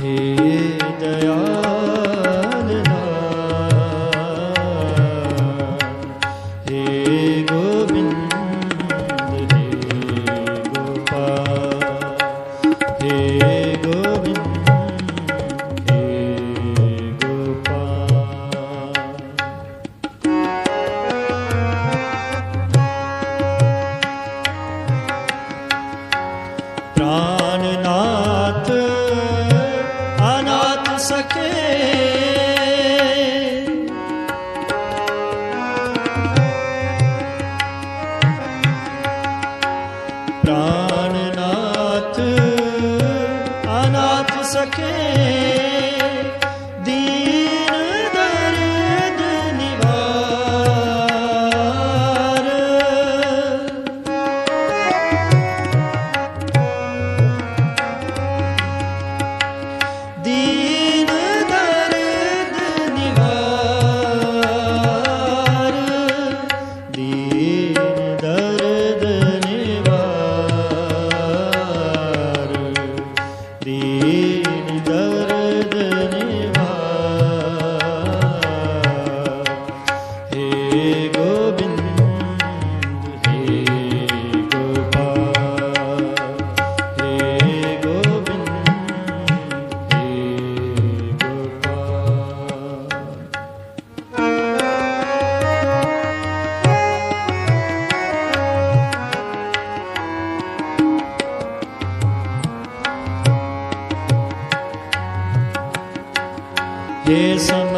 Hey. ਸਕੇ। ਪ੍ਰਾਨਨਾਥ ਅਨਾਥ ਸਕੇ। esqueça